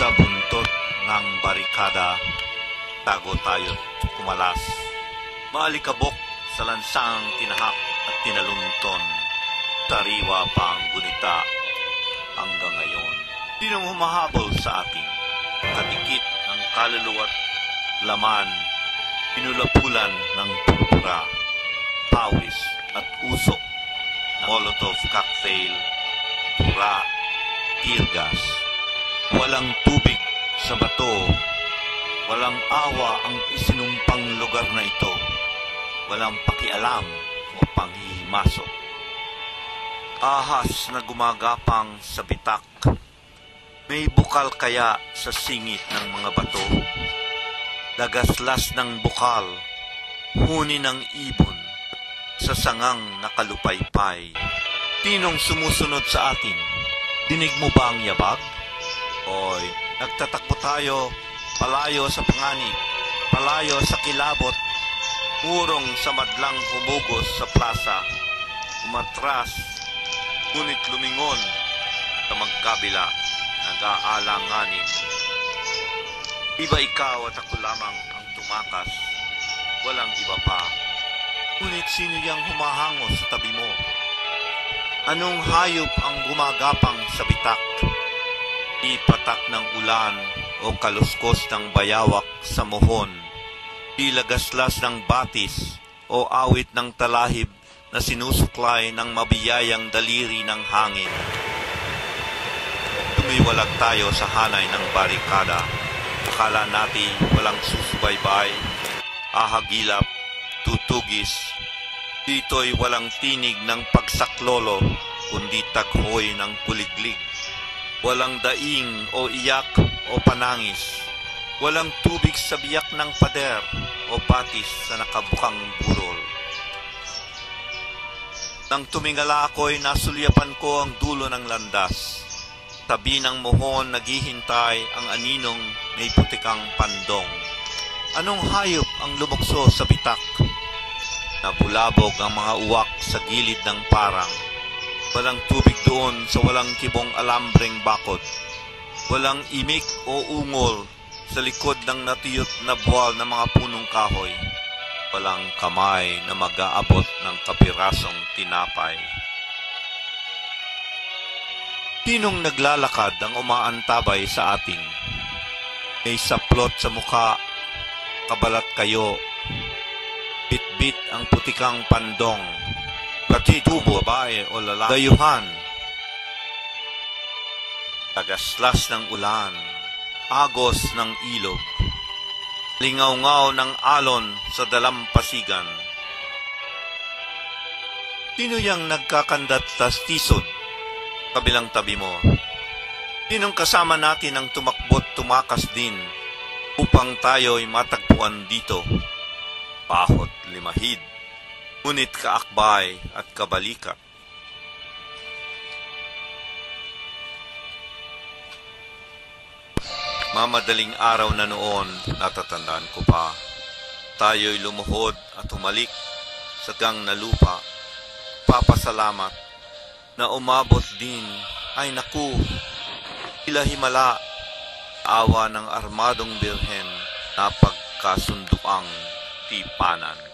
Sa buntot ng barikada, tago tayo kumalas. Maalikabok sa lansang tinahak at tinalunton. Tariwa pa ang gunita hanggang ngayon. Sinong humahabol sa atin? Katikit ang kaluluwa't laman, pinulapulan ng purpura, pawis at usok, molotov cocktail, tura, tear gas. Walang tubig sa bato, walang awa ang isinumpang lugar na ito, walang pakialam o panghihimasok. Ahas na gumagapang sa bitak, may bukal kaya sa singit ng mga bato? Dagaslas ng bukal, huni ng ibon, sa sangang nakalupaypay. Tinong sumusunod sa atin? Dinig mo ba ang yabag? Oy, nagtatakbo tayo, palayo sa panganib, palayo sa kilabot, urong sa madlang humugos sa plaza, umatras, ngunit lumingon sa magkabila, nag-aalanganin. Iba ikaw at ako lamang ang tumakas, walang iba pa. Ngunit sino yang humahango sa tabi mo? Anong hayop ang gumagapang sa bitak? Ipatak ng ulan o kaluskos ng bayawak sa mohon. Di lagaslas ng batis o awit ng talahib na sinusuklay ng mabiyayang daliri ng hangin. Tumiwalag tayo sa hanay ng barikada. Akala natin walang susubaybay, ahagilap, tutugis. Dito'y walang tinig ng pagsaklolo, kundi taghoy ng kuliglig. Walang daing o iyak o panangis. Walang tubig sa biyak ng pader o batis sa nakabukang burol. Nang tumingala ako'y nasulyapan ko ang dulo ng landas. Tabi ng mohon naghihintay ang aninong may putikang pandong. Anong hayop ang lumukso sa bitak? Nabulabog ang mga uwak sa gilid ng parang. Walang tubig doon sa walang kibong alambreng bakod. Walang imik o ungol sa likod ng natiyot na buwal ng mga punong kahoy. Walang kamay na mag-aabot ng kapirasong tinapay. Tinong naglalakad ang umaantabay sa atin? May saplot sa mukha, kabalat kayo, bitbit ang putikang pandong, katitubo, babae o lalaki, dayuhan, tagaslas ng ulan, agos ng ilog, lingaw-ngaw ng alon sa dalampasigan. Sino yang nagkakandat tas tisod, kabilang tabi mo? Sinong kasama natin ang tumakbot tumakas din upang tayo'y matagpuan dito? Pahot limahid, ngunit kaakbay at kabalikat. Mamadaling araw na noon, natatandaan ko pa. Tayo'y lumuhod at humalik sa gang na lupa. Papasalamat na umabot din ay naku, ila himala awa ng armadong birhen na pagkasunduang tipanan.